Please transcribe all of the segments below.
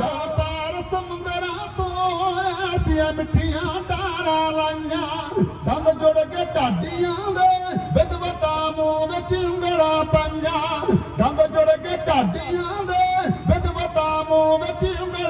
ਜਾ ਸਮੁੰਦਰਾਂ ਤੋਂ ਐਸੀਆਂ ਮਿੱਠੀਆਂ ਡਾਰਾਂ ਲਾਈਆਂ। ਦੰਦ ਜੁੜ ਕੇ ਢਾਡੀਆਂ ਦੇ ਵਿਦਵਤਾ ਮੂੰਹ ਵਿੱਚ ਉਂਗਲਾਂ ਪਾਈਆਂ। ਦੰਦ ਜੁੜ ਕੇ ਢਾਡੀਆਂ ਦੇ ਵਿਦਵਤਾ ਮੂੰਹ ਵਿੱਚ ਉਂਗਲਾਂ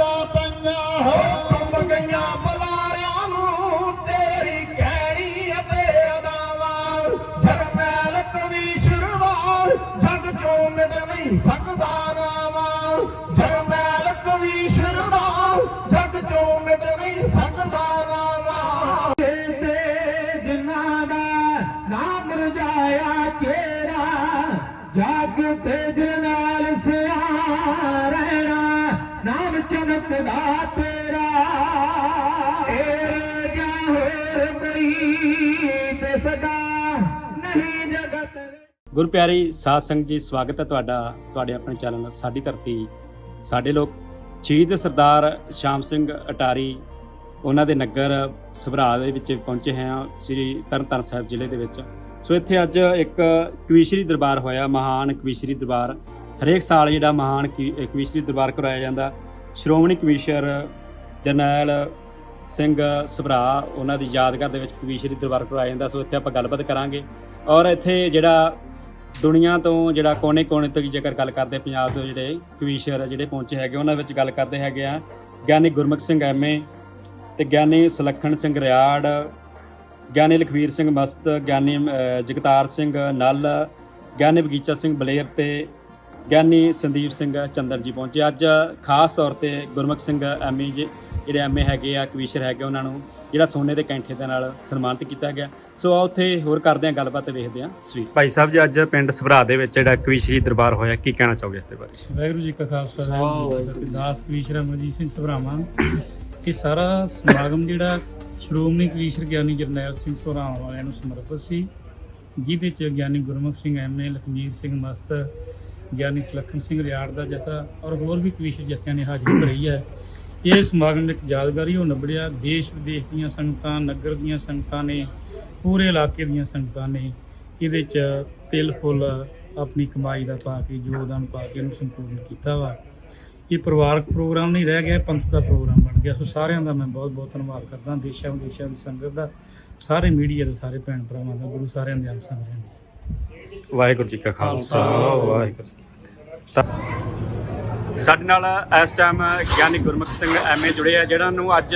ਗੁਰੂ ਪਿਆਰੀ ਸਾਧ ਸੰਗਤ ਜੀ, ਸਵਾਗਤ ਹੈ ਤੁਹਾਡਾ, ਤੁਹਾਡੇ ਆਪਣੇ ਚੈਨਲ ਸਾਡੀ ਧਰਤੀ, ਸਾਡੇ ਲੋਕ ਸ਼ਹੀਦ ਸਰਦਾਰ ਸ਼ਾਮ ਸਿੰਘ ਅਟਾਰੀ, ਉਹਨਾਂ ਦੇ ਨਗਰ ਸਭਰਾ ਦੇ ਵਿੱਚ ਪਹੁੰਚੇ ਹਾਂ, ਸ੍ਰੀ ਤਰਨਤਾਰਨ ਸਾਹਿਬ ਜ਼ਿਲ੍ਹੇ ਦੇ ਵਿੱਚ। ਸੋ ਇੱਥੇ ਅੱਜ ਇੱਕ ਕਵੀਸ਼ਰੀ ਦਰਬਾਰ ਹੋਇਆ, ਮਹਾਨ ਕਵੀਸ਼ਰੀ ਦਰਬਾਰ। ਹਰੇਕ ਸਾਲ ਜਿਹੜਾ ਮਹਾਨ ਕਵੀਸ਼ਰੀ ਦਰਬਾਰ ਕਰਾਇਆ ਜਾਂਦਾ। ਸ਼੍ਰੋਮਣੀ ਕਮਿਸ਼ਨਰ ਜਰਨੈਲ ਸਿੰਘ ਸਭਰਾ, ਉਹਨਾਂ ਦੀ ਯਾਦਗਾਰ ਦੇ ਵਿੱਚ ਕਵੀਸ਼ਰੀ ਦਰਬਾਰ ਕਰਾਇਆ ਜਾਂਦਾ। ਸੋ ਇੱਥੇ ਆਪਾਂ ਗੱਲਬਾਤ ਕਰਾਂਗੇ। ਔਰ ਇੱਥੇ ਜਿਹੜਾ ਦੁਨੀਆ ਤੋਂ ਜਿਹੜਾ ਕੋਨੇ-ਕੋਨੇ ਤੱਕ ਜੇਕਰ ਗੱਲ ਕਰਦੇ ਪੰਜਾਬ ਦੇ ਜਿਹੜੇ ਕਵੀਸ਼ਰ ਜਿਹੜੇ ਪਹੁੰਚੇ ਹੈਗੇ, ਉਹਨਾਂ ਵਿੱਚ ਗੱਲ ਕਰਦੇ ਹੈਗੇ ਆ। ਗਿਆਨੀ ਗੁਰਮੁਖ ਸਿੰਘ ਐਮਏ ਤੇ ਗਿਆਨੀ ਸੁਲੱਖਣ ਸਿੰਘ ਰਿਆੜ, ਗਿਆਨੀ ਲਖਵੀਰ ਸਿੰਘ ਮਸਤ, ਗਿਆਨੀ ਜਗਤਾਰ ਸਿੰਘ ਨਲ, ਗਿਆਨੀ ਬਗੀਚਾ ਸਿੰਘ ਬਲੇਰ ਤੇ ਗਿਆਨੀ ਸੰਦੀਪ ਸਿੰਘ ਚੰਦਰ ਜੀ ਪਹੁੰਚੇ। ਅੱਜ ਖਾਸ ਤੌਰ ਤੇ ਗੁਰਮੁਖ ਸਿੰਘ ਐਮਏ ਜੀ ਜਿਹੜੇ ਐਮਏ ਹੈਗੇ ਆ ਕਵੀਸ਼ਰ ਹੈਗੇ ਉਹਨਾਂ ਨੂੰ ਜਿਹੜਾ ਸੋਨੇ ਦੇ ਕੈਂਠੇ ਦੇ ਨਾਲ ਸਨਮਾਨਿਤ ਕੀਤਾ ਗਿਆ। ਸੋ ਆ ਉੱਥੇ ਹੋਰ ਕਰਦੇ ਆ ਗੱਲਬਾਤ ਵੇਖਦੇ ਆ ਸਵੀ ਭਾਈ ਸਾਹਿਬ ਜੀ ਅੱਜ ਪਿੰਡ ਸਭਰਾ ਦੇ ਵਿੱਚ ਜਿਹੜਾ ਕਵੀਸ਼ਰੀ ਦਰਬਾਰ ਹੋਇਆ ਕੀ ਕਹਿਣਾ ਚਾਹੋਗੇ ਇਸ ਦੇ ਬਾਰੇ? ਵਾਹਿਗੁਰੂ ਜੀ ਕਾ ਖਾਲਸਾ ਦਾਸ ਕਵੀਸ਼ਰ ਅਮਰਜੀਤ ਸਿੰਘ ਸਭਰਾਵਾਂ ਇਹ ਸਾਰਾ ਸਮਾਗਮ ਜਿਹੜਾ ਸ਼੍ਰੋਮਣੀ ਕਵੀਸ਼ਰ ਗਿਆਨੀ ਜਰਨੈਲ ਸਿੰਘ ਸਭਰਾਵਾਂ ਵਾਲਿਆਂ ਨੂੰ ਸਮਰਪਿਤ ਸੀ ਜਿਹਦੇ ਚ ਗਿਆਨੀ ਗੁਰਮੁਖ ਸਿੰਘ ਐਮਏ ਲਖਮੀਰ ਸਿੰਘ ਮਸਤ ਗਿਆਨੀ ਸੁਲੱਖਣ ਸਿੰਘ ਰਿਆੜ ਦਾ ਜਥਾ ਔਰ ਹੋਰ ਵੀ ਕਵੀਸ਼ਰ ਜਥਿਆਂ ਨੇ ਹਾਜ਼ਰੀ ਭਰੀ ਹੈ। ਇਹ ਸਮਾਗਮ ਇੱਕ ਯਾਦਗਾਰੀ ਹੋ ਨਿਬੜਿਆ ਦੇਸ਼ ਵਿਦੇਸ਼ ਦੀਆਂ ਸੰਗਤਾਂ, ਨਗਰ ਦੀਆਂ ਸੰਗਤਾਂ ਨੇ, ਪੂਰੇ ਇਲਾਕੇ ਦੀਆਂ ਸੰਗਤਾਂ ਨੇ, ਇਹਦੇ ਚ ਤਿਲ, ਫੁੱਲ ਆਪਣੀ ਕਮਾਈ ਦਾ ਪਾ ਕੇ, ਯੋਗਦਾਨ ਪਾ ਕੇ ਇਹਨੂੰ ਸੰਪੂਰਨ ਕੀਤਾ ਵਾ। ਇਹ ਪਰਿਵਾਰਕ ਪ੍ਰੋਗਰਾਮ ਨਹੀਂ ਰਹਿ ਗਿਆ ਪੰਥ ਦਾ ਪ੍ਰੋਗਰਾਮ ਬਣ ਗਿਆ। ਸੋ ਸਾਰਿਆਂ ਦਾ ਮੈਂ ਬਹੁਤ ਬਹੁਤ ਧੰਨਵਾਦ ਕਰਦਾ। ਦੇਸ਼ਾਂ ਵਿਦੇਸ਼ਾਂ ਦੀ ਸੰਗਤ ਦਾ, ਸਾਰੇ ਮੀਡੀਆ ਦੇ ਸਾਰੇ ਭੈਣ ਭਰਾਵਾਂ ਦਾ, ਗੁਰੂ ਸਾਰਿਆਂ ਦੇ ਅੰਗ ਸੰਗ ਰਹਿਣ। ਵਾਹਿਗੁਰੂ ਜੀ ਕਾ ਖਾਲਸਾ, ਵਾਹਿਗੁਰੂ ਜੀ ਕੀ ਫਤਿਹ। ਸਾਡੇ ਨਾਲ ਇਸ ਟਾਈਮ ਗਿਆਨੀ ਗੁਰਮੁਖ ਸਿੰਘ ਐਮਏ ਜੁੜੇ ਆ ਜਿਹੜਾ ਨੂੰ ਅੱਜ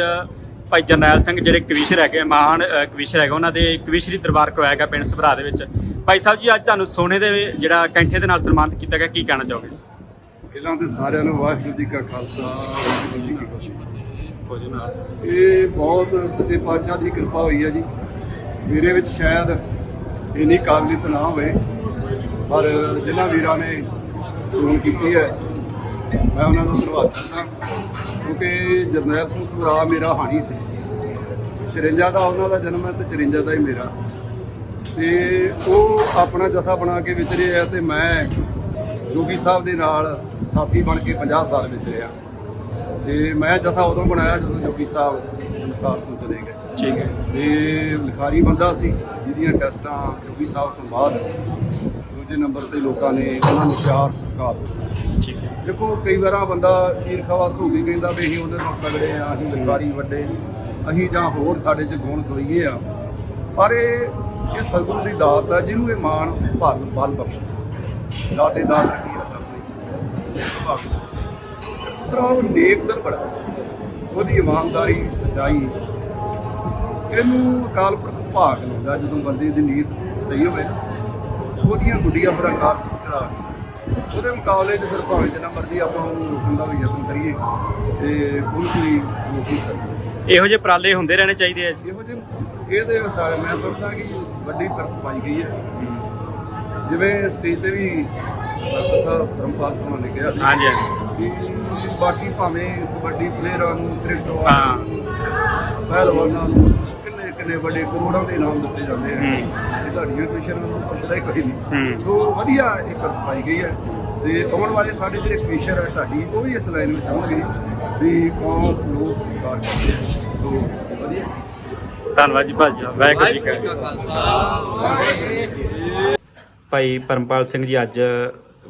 ਭਾਈ ਜਰਨੈਲ ਸਿੰਘ ਜਿਹੜੇ ਕਵੀਸ਼ਰ ਹੈਗੇ ਮਹਾਨ ਕਵੀਸ਼ਰ ਹੈਗੇ ਉਹਨਾਂ ਦੇ ਕਵੀਸ਼ਰੀ ਦਰਬਾਰ ਕਰਵਾਇਆ ਗਿਆ ਪਿੰਡ ਸਭਰਾ ਦੇ ਵਿੱਚ। ਭਾਈ ਸਾਹਿਬ ਜੀ ਅੱਜ ਤੁਹਾਨੂੰ ਸੋਨੇ ਦੇ ਜਿਹੜਾ ਕੈਂਠੇ ਦੇ ਨਾਲ ਸਨਮਾਨਿਤ ਕੀਤਾ ਗਿਆ ਕੀ ਕਹਿਣਾ ਚਾਹੋਗੇ? ਪਹਿਲਾਂ ਤੇ ਸਾਰਿਆਂ ਨੂੰ ਵਾਹਿਗੁਰੂ ਜੀ ਕਾ ਖਾਲਸਾ ਵਾਹਿਗੁਰੂ ਜੀ ਕੀ ਫਤਿਹ। ਇਹ ਬਹੁਤ ਸੱਚੇ ਪਾਤਸ਼ਾਹ ਦੀ ਕਿਰਪਾ ਹੋਈ ਹੈ ਜੀ। ਮੇਰੇ ਵਿੱਚ ਸ਼ਾਇਦ ਇੰਨੀ ਕਾਬਲੀਅਤ ਨਾ ਹੋਵੇ ਪਰ ਜਿਨ੍ਹਾਂ ਵੀਰਾਂ ਨੇ ਚੋਣ ਕੀਤੀ ਹੈ ਮੈਂ ਉਹਨਾਂ ਦਾ ਧੰਨਵਾਦ ਕਰਦਾ ਕਿਉਂਕਿ ਜਰਨੈਲ ਸਿੰਘ ਸਭਰਾ ਮੇਰਾ ਹਾਣੀ ਸੀ। 54 ਦਾ ਉਹਨਾਂ ਦਾ ਜਨਮ ਹੈ ਤੇ 54 ਦਾ ਹੀ ਮੇਰਾ। ਤੇ ਉਹ ਆਪਣਾ ਜਥਾ ਬਣਾ ਕੇ ਵਿਚਰੇ ਆ ਤੇ ਮੈਂ ਜੋਗੀ ਸਾਹਿਬ ਦੇ ਨਾਲ ਸਾਥੀ ਬਣ ਕੇ 50 ਸਾਲ ਵਿਚਰਿਆ ਤੇ ਮੈਂ ਜਥਾ ਉਦੋਂ ਬਣਾਇਆ ਜਦੋਂ ਜੋਗੀ ਸਾਹਿਬ ਸੰਸਾਰ ਤੋਂ ਚਲੇ ਗਏ। ਠੀਕ ਹੈ। ਤੇ ਲਿਖਾਰੀ ਬੰਦਾ ਸੀ ਜਿਹਦੀਆਂ ਕੈਸਟਾਂ ਜੋਗੀ ਸਾਹਿਬ ਤੋਂ ਬਾਅਦ ਦੂਜੇ ਨੰਬਰ ਤੇ ਲੋਕਾਂ ਨੇ ਉਹਨਾਂ ਨੂੰ ਪਿਆਰ ਸਤਿਕਾਰ ਠੀਕ ਹੈ। ਦੇਖੋ ਕਈ ਵਾਰਾਂ ਬੰਦਾ ਈਰਖਾਵਸ ਹੋ ਕੇ ਕਹਿੰਦਾ ਵੀ ਅਸੀਂ ਉਹਦੇ ਨਾਲ ਤਗੜੇ ਆ ਅਸੀਂ ਲਿਖਾਰੀ ਵੱਡੇ ਅਸੀਂ ਜਾਂ ਹੋਰ ਸਾਡੇ ਚ ਗੁਣ ਦੋਈਏ ਆ। ਪਰ ਇਹ ਇਹ ਸਤਿਗੁਰੂ ਦੀ ਦਾਤ ਆ ਜਿਹਨੂੰ ਇਹ ਮਾਣ ਭਲ ਬਲ ਬਖਸ਼ਦਾ। ਦਾਤੇ ਦਾਤ ਰੱਖੀ ਦੱਸੀ। ਦੂਸਰਾ ਉਹ ਨੇਕ ਦਿਲ ਬੜਾ ਸੀ। ਉਹਦੀ ਇਮਾਨਦਾਰੀ ਸਚਾਈ। ਇਹਨੂੰ ਅਕਾਲ ਪੁਰਖ ਭਾਗ ਲੈਂਦਾ ਜਦੋਂ ਬੰਦੇ ਦੀ ਨੀਤ ਸਹੀ ਹੋਵੇ। ਨਾ ਉਹਦੀਆਂ ਗੁੱਡੀਆਂ ਫਿਰ ਅਕਾਲ ਪੁਰਖ ਕਰਾ। ਉਹਦੇ ਮੁਕਾਬਲੇ 'ਚ ਫਿਰ ਭਾਵੇਂ ਜਿੰਨਾ ਮਰਜ਼ੀ ਆਪਾਂ ਉਹਨੂੰ ਰੋਕਣ ਦਾ ਵੀ ਯਤਨ ਕਰੀਏ ਤੇ ਕੋਈ ਰੋਕ ਨਹੀਂ ਸਕਦੇ ਇਹੋ ਜਿਹੇ ਉਪਰਾਲੇ ਹੁੰਦੇ ਰਹਿਣੇ ਚਾਹੀਦੇ ਆ ਇਹੋ ਜਿਹੇ ਇਹਦੇ ਸਾਰੇ ਮੈਂ ਸਮਝਦਾ ਕਿ ਵੱਡੀ ਪਰਖ ਪਾਈ ਗਈ ਹੈ ਜਿਵੇਂ ਸਟੇਜ ਤੇ ਵੀ ਮਾਸਟਰ ਸਾਹਿਬ ਧਰਮਪਾਲ ਸਿੰਘ ਨੇ ਕਿਹਾ ਹਾਂਜੀ ਬਾਕੀ ਭਾਵੇਂ ਕਬੱਡੀ ਪਲੇਅਰਾਂ ਨੂੰ ਕ੍ਰਿਕਟ ਹਾਂ। ਵਾਲਿਆਂ ਨੂੰ ਪਹਿਲਵਾਨਾਂ ਨੂੰ ਕਿੰਨੇ ਵੱਡੇ ਕਰੋੜਾਂ ਦੇ ਇਨਾਮ ਦਿੱਤੇ ਜਾਂਦੇ ਆ। ਇਹ ਤੁਹਾਡੀਆਂ ਕ੍ਰਿਸ਼ਨ ਨੂੰ ਪੁੱਛਦਾ ਹੀ ਕੋਈ। ਨਹੀਂ। ਸੋ ਵਧੀਆ ਪਰਖ ਪਾਈ ਗਈ ਹੈ। ਤੇ ਆਉਣ ਵਾਲੇ ਸਾਡੇ ਜਿਹੜੇ ਕ੍ਰਿਸ਼ਨ ਹੈ ਢਾਡੀ ਉਹ ਵੀ ਇਸ ਲਾਈਨ ਵਿੱਚ ਆਉਣਗੇ। ਵੀ ਕੌਮ ਲੋਕ ਸਤਿਕਾਰ ਕਰਦੇ ਆ। ਸੋ ਵਧੀਆ। ਧੰਨਵਾਦ ਜੀ ਭਾਜੀ। ਵਾਹਿਗੁਰੂ ਜੀ ਕਾ ਖਾਲਸਾ। ਭਾਈ ਪਰਮਪਾਲ ਸਿੰਘ ਜੀ ਅੱਜ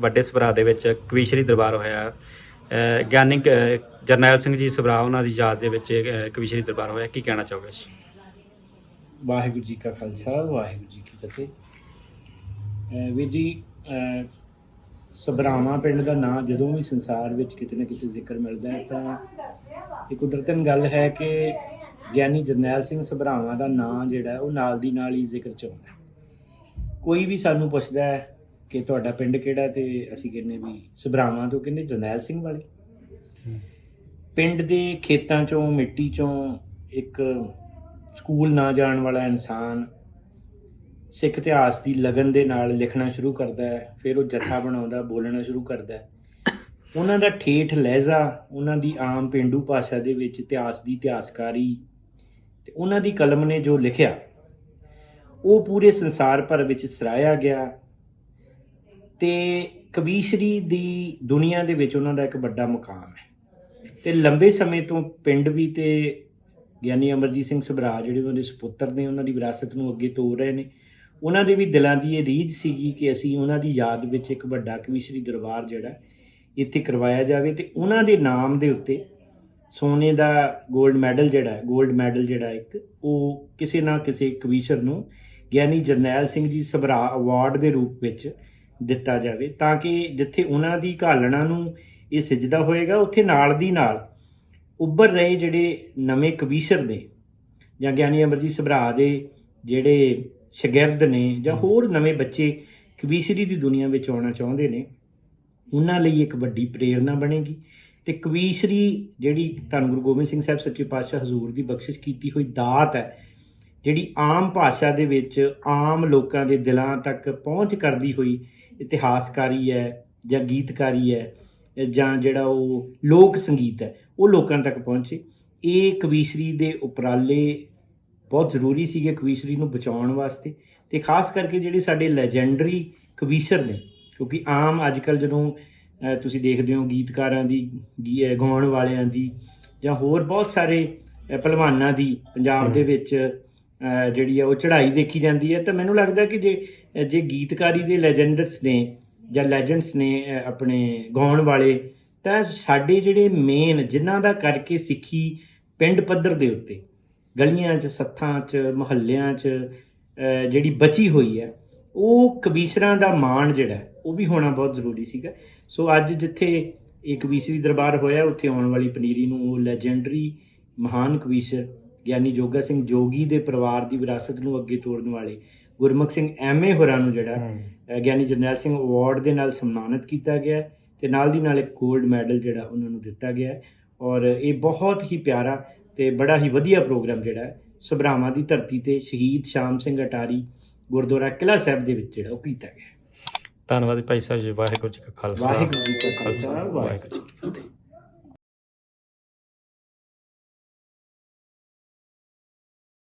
ਵੱਡੇ ਸਭਰਾ ਦੇ ਵਿੱਚ ਕਵੀਸ਼ਰੀ ਦਰਬਾਰ ਹੋਇਆ। ਅਹ ਗਿਆਨੀ ਕ- ਜਰਨੈਲ ਸਿੰਘ ਜੀ ਸਭਰਾ ਉਹਨਾਂ ਦੀ ਯਾਦ ਦੇ ਵਿੱਚ ਕਵੀਸ਼ਰੀ ਦਰਬਾਰ ਹੋਇਆ। ਕੀ ਕਹਿਣਾ ਚਾਹੋਗੇ ਜੀ? ਵਾਹਿਗੁਰੂ ਜੀ ਕਾ ਖਾਲਸਾ ਵਾਹਿਗੁਰੂ ਜੀ ਕੀ ਫਤਿਹ। ਵੀਰ ਜੀ ਸਬਰਾਵਾਂ ਪਿੰਡ ਦਾ ਨਾਂ ਜਦੋਂ ਵੀ ਸੰਸਾਰ ਵਿੱਚ ਕਿਤੇ ਨਾ ਕਿਤੇ ਜ਼ਿਕਰ ਮਿਲਦਾ ਹੈ ਤਾਂ ਇਹ ਕੁਦਰਤਨ ਗੱਲ ਹੈ ਕਿ ਗਿਆਨੀ ਜਰਨੈਲ ਸਿੰਘ ਸਬਰਾਵਾਂ ਦਾ ਨਾਂ ਜਿਹੜਾ ਉਹ ਨਾਲ ਦੀ ਨਾਲ ਹੀ ਜ਼ਿਕਰ ਚ ਆਉਂਦਾ। ਕੋਈ ਵੀ ਸਾਨੂੰ ਪੁੱਛਦਾ ਹੈ ਕਿ ਤੁਹਾਡਾ ਪਿੰਡ ਕਿਹੜਾ ਤੇ ਅਸੀਂ ਕਹਿੰਦੇ ਵੀ ਸਬਰਾਵਾਂ ਤੋਂ ਕਹਿੰਦੇ ਜਰਨੈਲ ਸਿੰਘ ਵਾਲੇ। ਪਿੰਡ ਦੇ ਖੇਤਾਂ ਚੋਂ ਮਿੱਟੀ ਚੋਂ ਇੱਕ ਸਕੂਲ ਨਾ ਜਾਣ ਵਾਲਾ ਇਨਸਾਨ ਸਿੱਖ ਇਤਿਹਾਸ ਦੀ ਲਗਨ ਦੇ ਨਾਲ ਲਿਖਣਾ ਸ਼ੁਰੂ ਕਰਦਾ ਹੈ, ਫਿਰ ਉਹ ਜਥਾ ਬਣਾਉਂਦਾ, ਬੋਲਣਾ ਸ਼ੁਰੂ ਕਰਦਾ ਹੈ। ਉਹਨਾਂ ਦਾ ਠੇਠ ਲਹਿਜ਼ਾ, ਉਹਨਾਂ ਦੀ ਆਮ ਪਿੰਡੂ ਭਾਸ਼ਾ ਦੇ ਵਿੱਚ ਇਤਿਹਾਸ ਦੀ ਇਤਿਹਾਸਕਾਰੀ ਤੇ ਉਹਨਾਂ ਦੀ ਕਲਮ ਨੇ ਜੋ ਲਿਖਿਆ, ਉਹ ਪੂਰੇ ਸੰਸਾਰ ਭਰ ਵਿੱਚ ਸਰਾਇਆ ਗਿਆ ਤੇ ਕਵੀਸ਼ਰੀ ਦੀ ਦੁਨੀਆ ਦੇ ਵਿੱਚ ਉਹਨਾਂ ਦਾ ਇੱਕ ਵੱਡਾ ਮੁਕਾਮ ਹੈ। ਤੇ ਲੰਬੇ ਸਮੇਂ ਤੋਂ ਪਿੰਡ ਵੀ ਤੇ ਗਿਆਨੀ ਅਮਰਜੀਤ ਸਿੰਘ ਸਭਰਾ ਜਿਹੜੇ ਉਹਦੇ ਸੁਪੁੱਤਰ ਨੇ, ਉਹਨਾਂ ਦੀ ਵਿਰਾਸਤ ਨੂੰ ਅੱਗੇ ਤੋਰ ਰਹੇ ਨੇ। ਉਹਨਾਂ ਦੇ ਵੀ ਦਿਲਾਂ ਦੀ ਇਹ ਰੀਝ ਸੀਗੀ ਕਿ ਅਸੀਂ ਉਹਨਾਂ ਦੀ ਯਾਦ ਵਿੱਚ ਇੱਕ ਵੱਡਾ ਕਵੀਸ਼ਰੀ ਦਰਬਾਰ ਜਿਹੜਾ ਇੱਥੇ ਕਰਵਾਇਆ ਜਾਵੇ ਤੇ ਉਹਨਾਂ ਦੇ ਨਾਮ ਦੇ ਉੱਤੇ ਸੋਨੇ ਦਾ 골ਡ ਮੈਡਲ ਜਿਹੜਾ ਹੈ 골ਡ ਮੈਡਲ ਜਿਹੜਾ ਇੱਕ, ਉਹ ਕਿਸੇ ਨਾ ਕਿਸੇ ਕਵੀਸ਼ਰ ਨੂੰ ਗਿਆਨੀ ਜਰਨੈਲ ਸਿੰਘ ਜੀ ਸਭਰਾ ਅਵਾਰਡ ਦੇ ਰੂਪ ਵਿੱਚ ਦਿੱਤਾ ਜਾਵੇ, ਤਾਂ ਕਿ ਜਿੱਥੇ ਉਹਨਾਂ ਦੀ ਘਾਲਣਾ ਨੂੰ ਇਹ ਸਿਜਦਾ ਹੋਏਗਾ, ਉੱਥੇ ਨਾਲ ਦੀ ਨਾਲ ਉੱਭਰ ਰਹੇ ਜਿਹੜੇ ਨਵੇਂ ਕਵੀਸ਼ਰ ਨੇ ਜਾਂ ਗਿਆਨੀ ਅਮਰਜੀਤ ਸਭਰਾ ਦੇ ਜਿਹੜੇ ਸ਼ਾਗਿਰਦ ਨੇ ਜਾਂ ਹੋਰ ਨਵੇਂ ਬੱਚੇ ਕਵੀਸ਼ਰੀ ਦੀ ਦੁਨੀਆ ਵਿੱਚ ਆਉਣਾ ਚਾਹੁੰਦੇ ਨੇ ਉਹਨਾਂ ਲਈ ਇੱਕ ਵੱਡੀ ਪ੍ਰੇਰਣਾ ਬਣੇਗੀ। ਤੇ ਕਵੀਸ਼ਰੀ ਜਿਹੜੀ ਧੰਨ ਗੁਰੂ ਗੋਬਿੰਦ ਸਿੰਘ ਸਾਹਿਬ ਸੱਚੇ ਪਾਤਸ਼ਾਹ ਹਜ਼ੂਰ ਦੀ ਬਖਸ਼ਿਸ਼ ਕੀਤੀ ਹੋਈ ਦਾਤ ਹੈ ਜਿਹੜੀ ਆਮ ਭਾਸ਼ਾ ਦੇ ਵਿੱਚ ਆਮ ਲੋਕਾਂ ਦੇ ਦਿਲਾਂ ਤੱਕ ਪਹੁੰਚ ਕਰਦੀ ਹੋਈ ਇਤਿਹਾਸਕਾਰੀ ਹੈ ਜਾਂ ਗੀਤਕਾਰੀ ਹੈ ਜਾਂ ਜਿਹੜਾ ਉਹ ਲੋਕ ਸੰਗੀਤ ਹੈ ਉਹ ਲੋਕਾਂ ਤੱਕ ਪਹੁੰਚੇ। ਇਹ ਕਵੀਸ਼ਰੀ ਦੇ ਉਪਰਾਲੇ ਬਹੁਤ ਜ਼ਰੂਰੀ ਸੀਗੇ ਕਵੀਸ਼ਰੀ ਨੂੰ ਬਚਾਉਣ ਵਾਸਤੇ ਤੇ ਖਾਸ ਕਰਕੇ ਜਿਹੜੇ ਸਾਡੇ ਲੈਜੈਂਡਰੀ ਕਵੀਸ਼ਰ ਨੇ ਕਿਉਂਕਿ ਆਮ ਅੱਜਕੱਲ ਜਦੋਂ ਤੁਸੀਂ ਦੇਖਦੇ ਹੋ ਗੀਤਕਾਰਾਂ ਦੀ ਗਾਉਣ ਵਾਲਿਆਂ ਦੀ ਜਾਂ ਹੋਰ ਬਹੁਤ ਸਾਰੇ ਪਹਿਲਵਾਨਾਂ ਦੀ ਪੰਜਾਬ ਦੇ ਵਿੱਚ ਜਿਹੜੀ ਆ ਉਹ ਚੜ੍ਹਾਈ ਦੇਖੀ ਜਾਂਦੀ ਹੈ ਤਾਂ ਮੈਨੂੰ ਲੱਗਦਾ ਕਿ ਜੇ ਜੇ ਗੀਤਕਾਰੀ ਦੇ ਲੈਜੈਂਡਰਸ ਨੇ ਜਾਂ ਲੈਜੈਂਡਸ ਨੇ ਆਪਣੇ ਗਾਉਣ ਵਾਲੇ, ਤਾਂ ਸਾਡੇ ਜਿਹੜੇ ਮੇਨ ਜਿਨ੍ਹਾਂ ਦਾ ਕਰਕੇ ਸਿੱਖੀ ਪਿੰਡ ਪੱਧਰ ਦੇ ਉੱਤੇ, ਗਲੀਆਂ 'ਚ, ਸੱਥਾਂ 'ਚ, ਮੁਹੱਲਿਆਂ 'ਚ ਜਿਹੜੀ ਬਚੀ ਹੋਈ ਹੈ, ਉਹ ਕਵੀਸ਼ਰਾਂ ਦਾ ਮਾਣ ਜਿਹੜਾ ਉਹ ਵੀ ਹੋਣਾ ਬਹੁਤ ਜ਼ਰੂਰੀ ਸੀਗਾ। ਸੋ ਅੱਜ ਜਿੱਥੇ ਇਹ ਕਵੀਸ਼ਰੀ ਦਰਬਾਰ ਹੋਇਆ, ਉੱਥੇ ਆਉਣ ਵਾਲੀ ਪਨੀਰੀ ਨੂੰ ਉਹ ਲੈਜੈਂਡਰੀ ਮਹਾਨ ਕਵੀਸ਼ਰ ਗਿਆਨੀ ਜੋਗਾ ਸਿੰਘ ਜੋਗੀ ਦੇ ਪਰਿਵਾਰ ਦੀ ਵਿਰਾਸਤ ਨੂੰ ਅੱਗੇ ਤੋਰਨ ਵਾਲੇ ਗੁਰਮੁਖ ਸਿੰਘ ਐਮਏ ਹੋਰਾਂ ਨੂੰ ਜਿਹੜਾ ਗਿਆਨੀ ਜਰਨੈਲ ਸਿੰਘ ਅਵਾਰਡ ਦੇ ਨਾਲ ਸਨਮਾਨਿਤ ਕੀਤਾ ਗਿਆ ਤੇ ਨਾਲ ਦੀ ਨਾਲ ਇੱਕ 골ਡ ਮੈਡਲ ਜਿਹੜਾ ਉਹਨਾਂ ਨੂੰ ਦਿੱਤਾ ਗਿਆ ਔਰ ਇਹ ਬਹੁਤ ਹੀ ਪਿਆਰਾ ਤੇ ਬੜਾ ਹੀ ਵਧੀਆ ਪ੍ਰੋਗਰਾਮ ਜਿਹੜਾ ਹੈ ਸਭਰਾਵਾਂ ਦੀ ਧਰਤੀ ਤੇ ਸ਼ਹੀਦ ਸ਼ਾਮ ਸਿੰਘ ਅਟਾਰੀ ਗੁਰਦੁਆਰਾ ਕਿਲ੍ਹਾ ਸਾਹਿਬ ਦੇ ਵਿੱਚ ਜਿਹੜਾ ਉਹ ਕੀਤਾ ਗਿਆ। ਧੰਨਵਾਦ ਭਾਈ ਸਾਹਿਬ ਜੀ ਵਾਹਿਗੁਰੂ ਜੀ ਕਾ ਖਾਲਸਾ। ਵਾਹਿਗੁਰੂ ਜੀ ਕਾ ਖਾਲਸਾ ਵਾਹਿਗੁਰੂ ਵਾਹਿਗੁਰੂ ਜੀ ਕੀ ਫਤਿਹ।